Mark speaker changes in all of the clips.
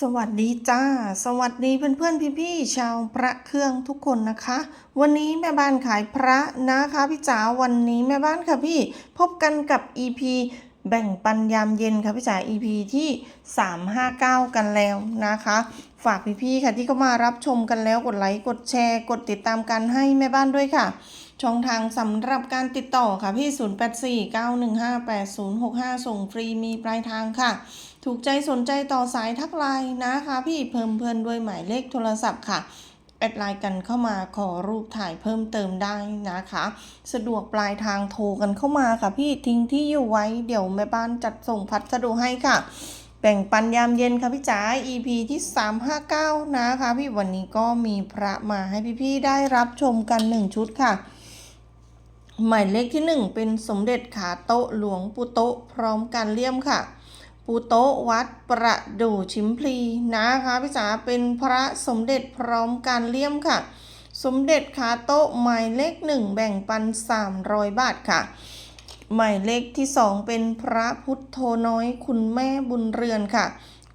Speaker 1: สวัสดีจ้า สวัสดีเพื่อนๆพี่ๆชาวพระเครื่องทุกคนนะคะ วันนี้แม่บ้านขายพระนะคะพี่จ๋าวันนี้แม่บ้านค่ะพี่ พบกันกับ EP แบ่งปันยามเย็นค่ะพี่จ๋า EP ที่ 359 กันแล้วนะคะ ฝากพี่ๆค่ะที่เข้ามารับชมกันแล้วกดไลค์กดแชร์ กดติดตามกันให้แม่บ้านด้วยค่ะ ช่องทางสำหรับการติดต่อค่ะพี่ 0849158065 ส่งฟรีมีปลายทางค่ะ ถูกใจสนใจต่อสายทักไลน์นะคะพี่เพิ่มเพื่อนด้วยหมายเลขโทรศัพท์ค่ะแอดไลน์กันเข้ามาขอรูปถ่ายเพิ่มเติมได้นะคะ สะดวกปลายทางโทรกันเข้ามาค่ะพี่ทิ้งที่อยู่ไว้เดี๋ยวแม่บ้านจัดส่งพัสดุให้ค่ะ แบ่งปันยามเย็นค่ะพี่จ๋า EP ที่ 359 นะคะพี่วันนี้ก็มีพระมาให้พี่ๆได้รับชมกัน 1 ชุดค่ะ หมายเลขที่ 1 เป็นสมเด็จขาโต๊ะหลวงปู่โตะพร้อมการเลี่ยมค่ะ ปูโตวัดประดู่ชิมพลีนะคะพี่จ๋าเป็นพระสมเด็จพร้อมการเลี่ยมค่ะ สมเด็จขาโต๊ะหมายเลขหนึ่งแบ่งปัน 300 บาทค่ะ หมายเลขที่สองเป็นพระพุทโธน้อยคุณแม่บุญเรือนค่ะ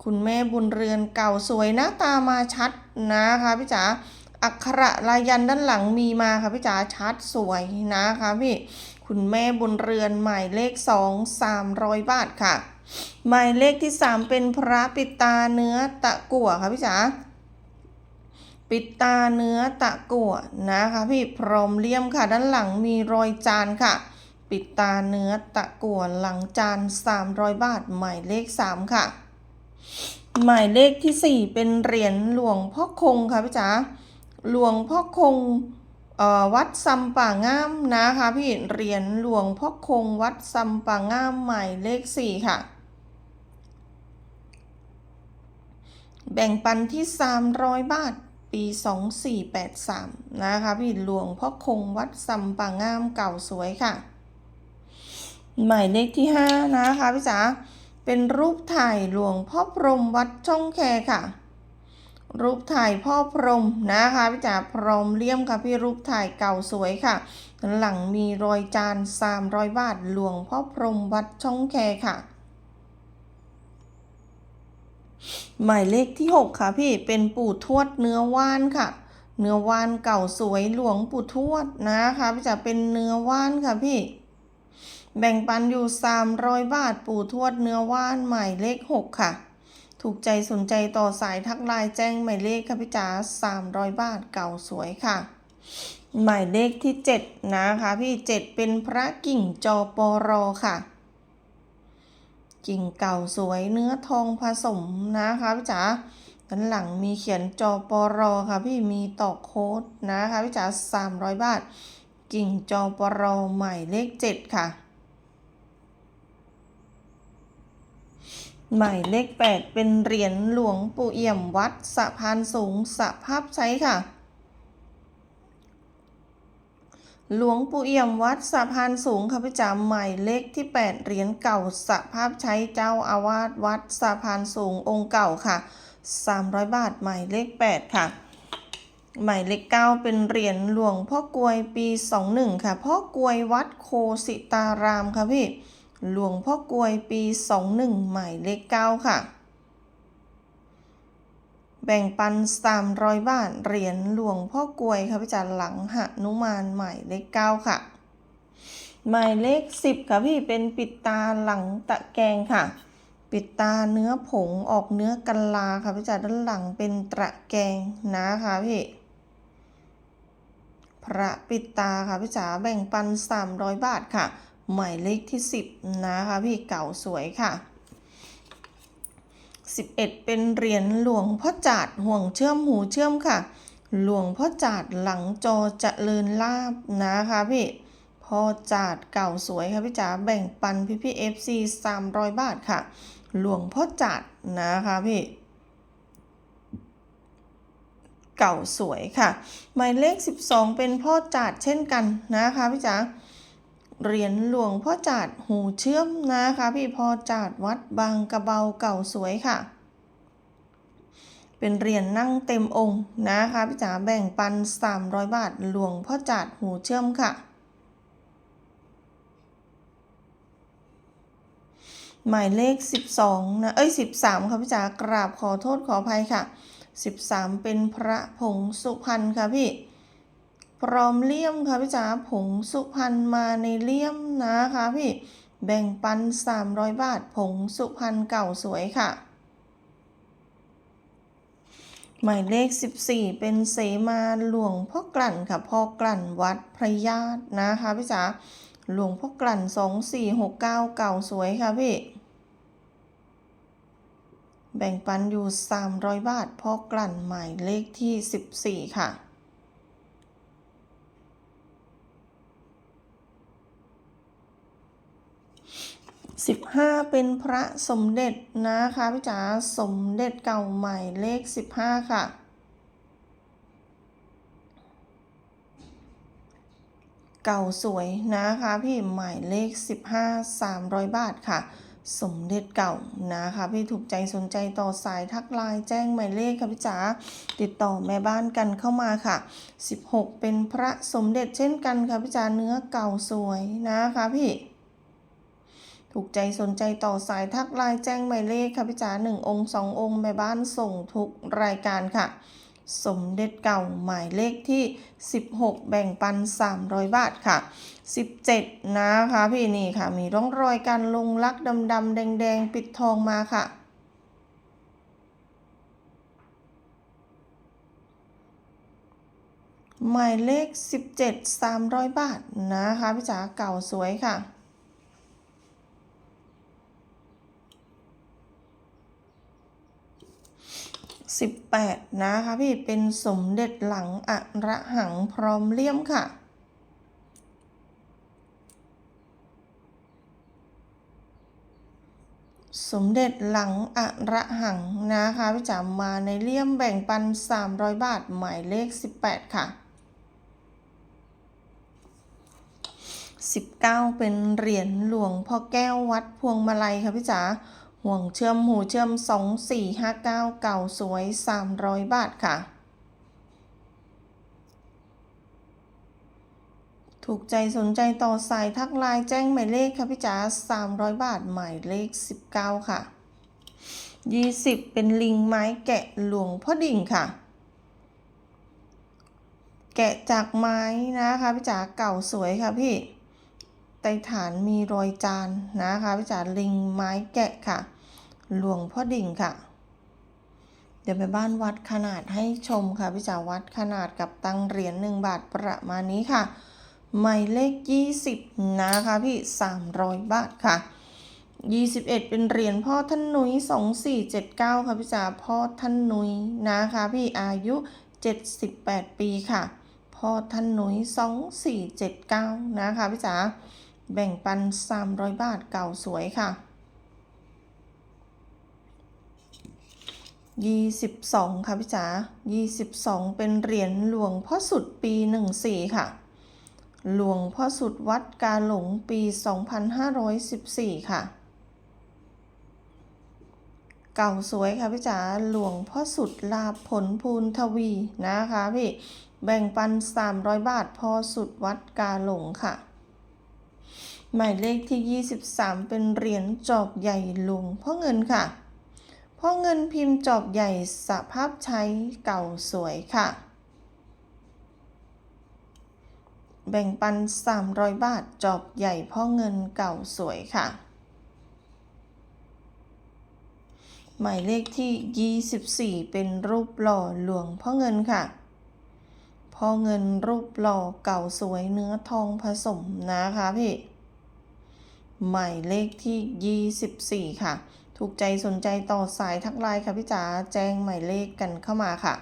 Speaker 1: คุณแม่บุญเรือนเก่าสวยหน้าตามาชัดนะคะพี่จ๋าอักขระลายันด้านหลังมีมาค่ะพี่จ๋าชัดสวยนะคะพี่ คุณแม่บุญเรือนหมายเลขสอง300 บาทค่ะ หมายเลขที่3เป็นพระปิดตาเนื้อตะกั่วค่ะพี่จ๋าปิดตาเนื้อตะกั่วนะคะพี่พรมเลี่ยมค่ะ ด้านหลังมีรอยจานค่ะ ปิดตาเนื้อตะกั่วหลังจาน300 บาท หมายเลข 3 ค่ะ หมายเลขที่ 4 เป็นเหรียญหลวงพ่อคงค่ะพี่จ๋าหลวงพ่อคงเอ่อวัดซัมป่างามนะคะพี่เหรียญหลวงพ่อคงวัดซัมป่างามหมายเลข 4 ค่ะ แบ่งปันที่ 300 บาท ปี 2483 นะคะพี่หลวงพ่อคงวัดซัมป่างามเก่าสวยค่ะ หมายเลขที่ 5 นะคะพี่จ๋าเป็นรูปถ่ายหลวงพ่อพรหมวัดช่องแคค่ะ รูปถ่ายพ่อพรหมนะคะพี่จ๋าพรหมเลี่ยมค่ะพี่รูปถ่ายเก่าสวยค่ะ หลังมีรอยจาน300 บาท หลวงพ่อพรหมวัดช่องแคค่ะ หมายเลขที่ 6 ค่ะพี่เป็นปู่ทวดเนื้อว่านค่ะ เนื้อว่านเก่าสวยหลวงปู่ทวดนะคะพี่จ๋าเป็นเนื้อว่านค่ะพี่ แบ่งปันอยู่ 300 บาทปู่ทวดเนื้อว่านหมายเลข 6 ค่ะ ถูกใจสนใจต่อสายทักไลน์แจ้งหมายเลขค่ะพี่จ๋า300 บาทเก่าสวยค่ะ หมายเลขที่ 7 นะคะพี่ 7 เป็นพระกิ่งจอปอรอค่ะ กิ่งเก่าสวยเนื้อทองผสมนะคะพี่จ๋าด้านหลังมีเขียนจอปอรอค่ะพี่มีตอกโค้ดนะคะพี่จ๋า300บาท กิ่งจอปอรอใหมายเลข7ค่ะหมายเลข 8 เป็นเหรียญหลวงปู่เอี่ยมวัดสะพานสูงสะภาพใช้ค่ะ หลวงปู่เอี่ยมวัดสะพานสูงค่ะพี่จ๋าหมายเลขที่ 8 เหรียญเก่าสภาพใช้เจ้าอาวาสวัดสะพานสูงองค์เก่าค่ะ 300 บาทหมายเลข 8 ค่ะ หมายเลข9เป็นเหรียญหลวงพ่อกลวยปี 21 ค่ะ พ่อกลวยวัดโคสิตารามค่ะพี่ หลวงพ่อกลวยปี 21 หมายเลข9ค่ะ แบ่งปัน300บาทเหรียญหลวงพ่อกลวยค่ะพี่จ๋าหลังหนุมานหมายเลข9ค่ะ หมายเลข10ค่ะพี่เป็นปิดตาหลังตะแกงค่ะ ปิดตาเนื้อผงออกเนื้อกันลาค่ะพี่จ๋าด้านหลังเป็นตะแกงนะคะพี่พระปิดตาค่ะพี่จ๋าแบ่งปัน 300 บาทค่ะ หมายเลขที่ 10 นะคะพี่เก่าสวยค่ะ 11 เป็นเหรียญหลวงพ่อจาดห่วงเชื่อมหูเชื่อมค่ะ หลวงพ่อจาดหลังจอจเจริญลาบนะคะพี่พ่อจาดเก่าสวยค่ะพี่จ๋าแบ่งปันพี่พี่เอฟซี300บาทค่ะ หลวงพ่อจาดนะคะพี่เก่าสวยค่ะ หมายเลข 12 เป็นพ่อจาดเช่นกันนะคะพี่จ๋า เหรียญหลวงพ่อจาดหูเชื่อมนะคะ พี่พ่อจาดวัดบางกระเบาเก่าสวยค่ะ เป็นเหรียญนั่งเต็มองค์นะคะพี่จ๋าแบ่งปัน 300 บาทหลวงพ่อจาดหูเชื่อมค่ะ หมายเลข 12นะเอ้ย 13 ค่ะพี่จ๋ากราบขอโทษขออภัยค่ะ 13 เป็นพระผงสุพรรณค่ะพี่ พร้อมเลี่ยมค่ะพี่จ๋าผงสุพรรณมาในเลี่ยมนะคะพี่แบ่งปัน 300 บาท ผงสุพรรณเก่าสวยค่ะ หมายเลข 14 เป็นเสมาหลวงพ่อกลั่นค่ะพ่อกลั่นวัดพระญาตินะคะพี่จ๋าหลวงพ่อกลั่น 2469 เก่าสวยค่ะพี่ แบ่งปันอยู่ 300 บาทพ่อกลั่นหมายเลขที่ 14 ค่ะ สิบห้าเป็นพระสมเด็จนะคะพี่จ๋าสมเด็จเก่าใหม่เลขสิบห้าค่ะ เก่าสวยนะคะพี่ใหมายเลขสิบห้าสามร้อยบาทค่ะ สมเด็จเก่านะคะพี่ถูกใจสนใจต่อสายทักไลน์แจ้งหมายเลขค่ะพี่จ๋าติดต่อแม่บ้านกันเข้ามาค่ะ 16 เป็นพระสมเด็จเช่นกันค่ะพี่จ๋าเนื้อเก่าสวยนะคะพี่ ถูกใจสนใจต่อสายทักไลน์แจ้งหมายเลขค่ะพี่จ๋าหนึ่งองค์สององค์แม่บ้านส่งทุกรายการค่ะ สมเด็จเก่าหมายเลขที่ 16 แบ่งปัน 300 บาทค่ะ 17 นะคะพี่นี่ค่ะ มีร่องรอยการลงลักดำๆแดง ๆ ปิดทองมาค่ะหมายเลข 17 300 บาทนะคะพี่จ๋าเก่าสวยค่ะ 18 นะคะพี่เป็นสมเด็จหลังอะระหังพร้อมเลี่ยมค่ะ สมเด็จหลังอะระหังนะคะพี่จ๋ามาในเลี่ยมแบ่งปัน 300 บาท หมายเลข 18 ค่ะ 19 เป็นเหรียญหลวงพ่อแก้ววัดพวงมาลัยค่ะพี่จ๋า ห่วงเชื่อมหูเชื่อม 2459 เก่าสวย 300 บาทค่ะ ถูกใจสนใจต่อสายทักไลน์แจ้งหมายเลขค่ะพี่จ๋า300 บาทหมายเลข 19 ค่ะ 20 เป็นลิงไม้แกะหลวงพ่อดิ่งค่ะ แกะจากไม้นะคะพี่จ๋าเก่าสวยค่ะพี่ ใต้ฐานมีรอยจานนะคะพี่จ๋าลิงไม้แกะค่ะ หลวงพ่อดิ่งค่ะ เดี๋ยวไปบ้านวัดขนาดให้ชมค่ะพี่จ๋าวัดขนาดกับตังเหรียญหนึ่งบาทประมาณนี้ค่ะหมายเลข 20 นะคะพี่ 300 บาทค่ะ 21 เป็นเหรียญพ่อท่านนุ้ย2479 ค่ะพี่จ๋าพ่อท่านนุ้ยนะคะพี่อายุ 78 ปีค่ะ พ่อท่านนุ้ย2479 นะคะพี่จ๋า แบ่งปัน 300 บาทเก่าสวยค่ะ 22 ค่ะพี่จ๋า22 เป็นเหรียญหลวงพ่อสุดปี 14 ค่ะ หลวงพ่อสุดวัดกาหลงปี 2514 ค่ะ เก่าสวยค่ะพี่จ๋าหลวงพ่อสุดลาภผลภูนทวีนะคะพี่ แบ่งปัน 300 บาทพ่อสุดวัดกาหลงค่ะ หมายเลขที่ 23 เป็นเหรียญจอบใหญ่หลวงพ่อเงินค่ะ พ่อเงินพิมพ์จอบใหญ่สภาพใช้เก่าสวยค่ะ แบ่งปัน 300 บาทจอบใหญ่พ่อเงินเก่าสวยค่ะ หมายเลขที่ 24 เป็นรูปหล่อหลวงพ่อเงินค่ะพ่อเงินรูปหล่อเก่าสวยเนื้อทองผสมนะคะพี่ หมายเลขที่ 24 ค่ะ ถูกใจสนใจต่อสายทักไลน์ค่ะพี่จ๋าแจ้งหมายเลขกันเข้ามาค่ะ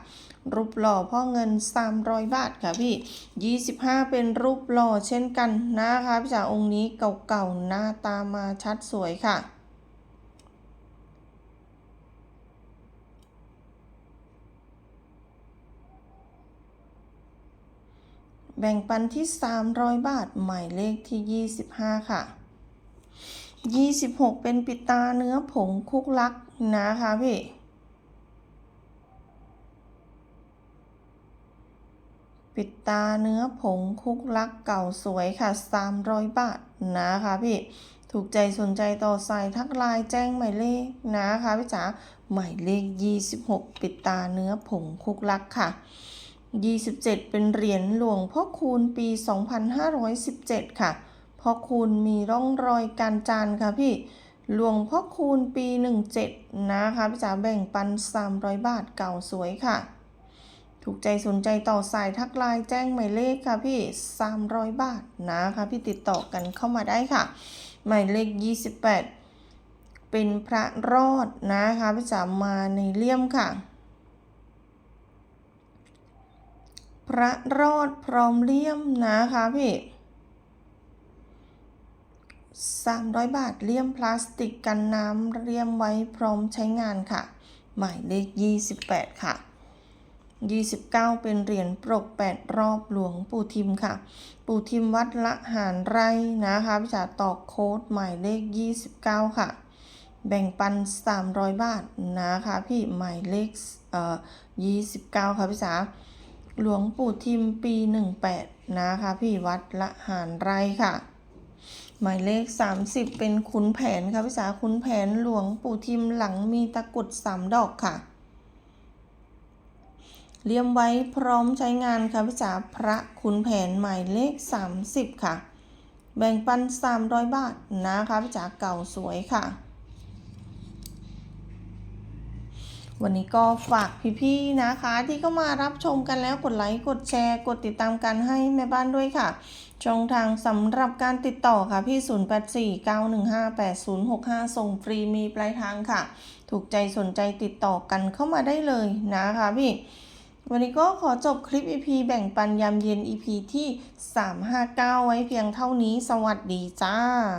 Speaker 1: รูปหล่อพ่อเงิน 300 บาทค่ะพี่ 25 เป็นรูปหล่อเช่นกันนะคะพี่จ๋าองค์นี้เก่าๆหน้าตามาชัดสวยค่ะแบ่งปันที่ 300 บาท หมายเลขที่ 25 ค่ะ 26เป็นปิตาเนื้อผงคุกลักนะคะพี่ปิดตาเนื้อผงคุกลักเก่าสวยค่ะ 300 บาทนะคะพี่ ถูกใจสนใจต่อสายทักไลน์แจ้งหมายเลขนะคะพี่จ๋าหมายเลข 26 ปิดตาเนื้อผงคุกลักค่ะ 27 เป็นเหรียญหลวงพ่อคูณปี 2517 ค่ะ พ่อคูณมีร่องรอยการจานค่ะพี่ หลวงพ่อคูณปี 17 นะคะพี่จ๋าแบ่งปัน 300 บาทเก่าสวยค่ะ ถูกใจสนใจต่อสายทักไลน์แจ้งหมายเลขค่ะพี่ 300 บาทนะคะพี่ติดต่อกันเข้ามาได้ค่ะ หมายเลข 28 เป็นพระรอดนะคะพี่จ๋ามาในเลี่ยมค่ะพระรอดพร้อมเลี่ยมนะคะพี่ 300 บาทเลี่ยมพลาสติกกันน้ำเลี่ยมไว้พร้อมใช้งานค่ะ หมายเลข 28 ค่ะ 29 เป็นเหรียญปรก 8 รอบหลวงปู่ทิมค่ะ ปู่ทิมวัดละหารไรนะคะพี่จ๋าตอกโค้ดหมายเลข 29 ค่ะ แบ่งปัน 300 บาทนะคะพี่หมายเลขเอ่อ29 ค่ะพี่จ๋าหลวงปู่ทิมปี 18 นะคะพี่วัดละหารไรค่ะ หมายเลข 30 เป็นขุนแผนค่ะพี่สาขุนแผนหลวงปู่ทิมหลังมีตะกรุด3ดอกค่ะ เลี่ยมไว้พร้อมใช้งานค่ะพี่สาพระขุนแผนหมายเลข 30 ค่ะ แบ่งปัน 300 บาทนะคะพี่สาเก่าสวยค่ะ วันนี้ก็ฝากพี่ๆนะคะ ที่เข้ามารับชมกันแล้วกดไลค์กดแชร์ กดติดตามกันให้แม่บ้านด้วยค่ะช่องทางสำหรับการติดต่อค่ะพี่ 0849158065 ส่งฟรีมีปลายทางค่ะ ถูกใจสนใจติดต่อกันเข้ามาได้เลยนะคะพี่ วันนี้ก็ขอจบคลิป EP แบ่งปันยามเย็น EP ที่ 359 ไว้เพียงเท่านี้ สวัสดีจ้า